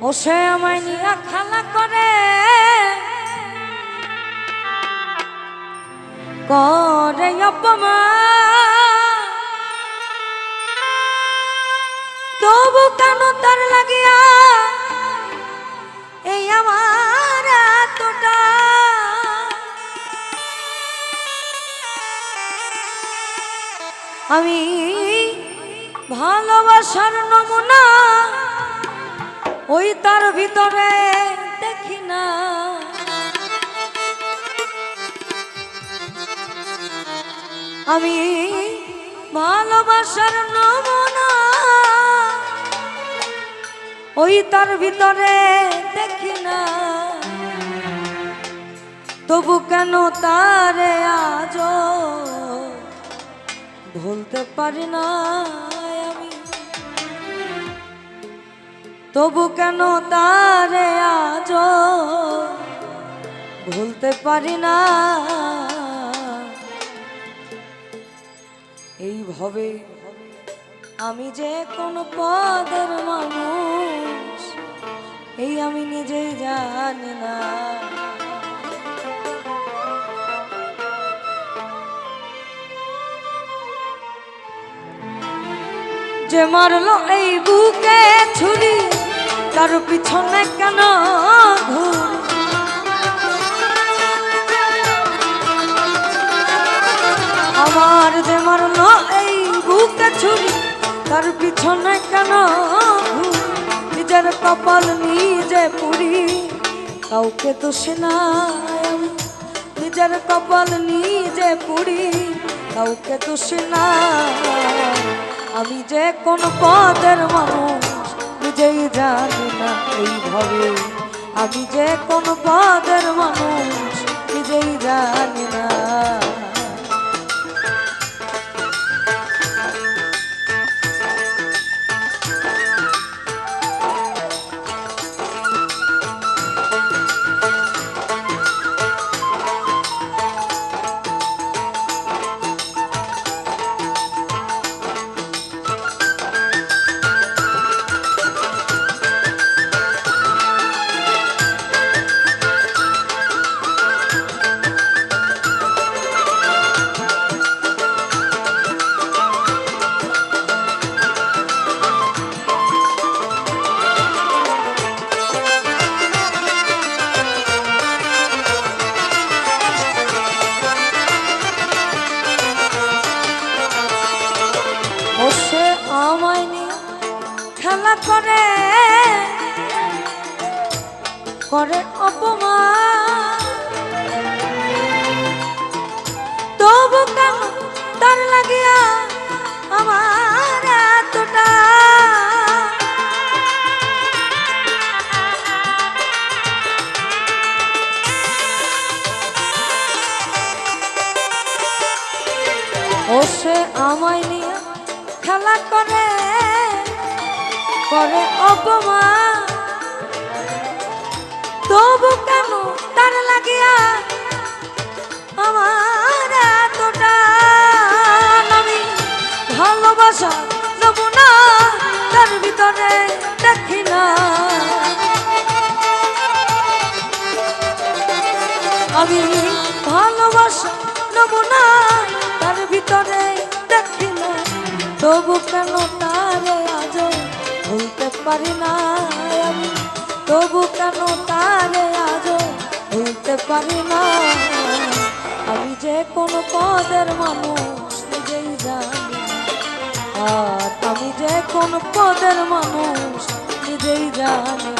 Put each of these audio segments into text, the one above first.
ও আমায় নিয়ে খেলা করে। করে অপমান। তবু কেন তার লাগিয়া এই আমার এতটা? আমি ভালোবাসার নমুনা ওই তার ভিতরে দেখি না। আমি ভালোবাসার নমুনা। ওই তার ভিতরে দেখি না। তবু কেন তারে আজ ভুলতে পারি না? তবু কেন তারে আজ ভুলতে পারি না? এইভাবে আমি যে কোন পদের মানুষ, এই আমি নিজেই জানি না। যে মারলো এই বুকে পিছনে কেন ঘুর? আমার যে মারলো এই বুকে ছুরি, তার পিছনে কেন? নিজের কপাল নিজে পুরি, কাউকে তো সেনায় নিজের কপাল নিজে পুরি, কাউকে তো সেনায় আমি যে কোন পদের মানুষ, নিজেই জানি এইভাবে আমি যে কোন পদের মানুষ নিজেই জানি না। খেলা করে করে অপমান। তার লাগিয়া আমার এতটা? ও সে আমায় করে অপমান। তবু কেন তার লাগিয়া আমার এতটা আমি ভালোবাসা? পারি না আমি। তবু কেন তারে আজ ভুলতে পারি না? আমি যে কোন পদের মানুষ নিজেই জানি। আর আমি যে কোন পদের মানুষ নিজেই জানি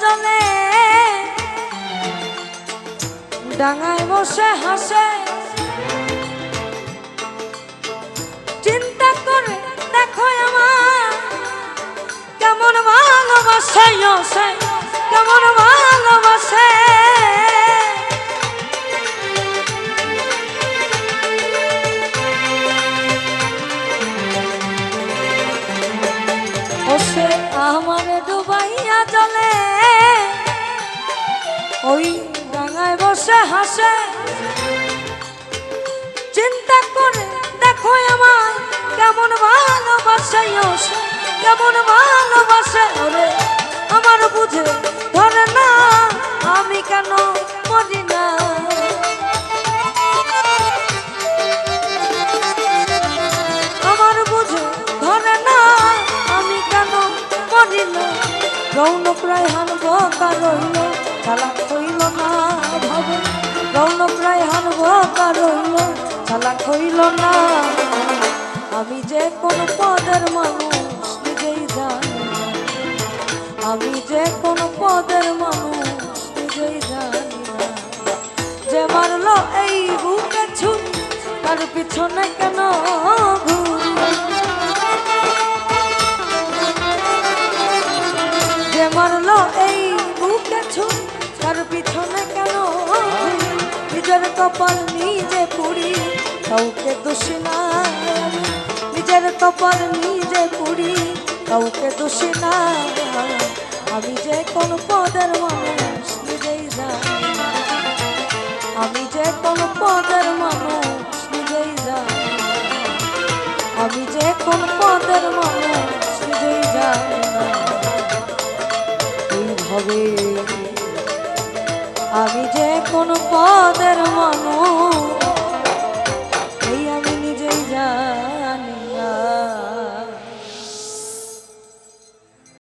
টনে ডাঙায় বসে হাসে। চিন্তা করে দেখো আমার কেমন ভালোবাসে হসে, কেমন ভালোবাসে। আমার ডুবাইয়া চলে ওই ডাঙায় বসে হাসে। চিন্তা করে দেখো আমার কেমন ভালোবাসে কেমন ভালোবাসে ওরে। আমার বুঝে ধরে না আমি কেন মরি না। আমার বুঝে ধরে না আমি কেন মরি না। রৌনক রায় হান বোকা রইল। চালাক হইল না ভাবে, রৌনক রায় হান বোকা রইল চালাক হইল না আমি যে কোন পদের মানুষ নিজেই জানি। আমি যে কোন পদের মানুষ নিজেই জানি না। যে মারলো এই বুকে ছুট তার পিছনে কেন যে মারলো এই তার পিছনে কেন? নিজের কপাল নিজে পুড়ি, কাউকে দোষী না। নিজের কপাল নিজে পুড়ি, কাউকে দোষী না আমি যে কোন পদের মানুষ নিজেই না। আমি যে কোন পদের মানুষ নিজেই না। আমি যে কোন পদের মানুষ নিজেই জানি না এইভাবে আমি যে কোন পদের মানুষ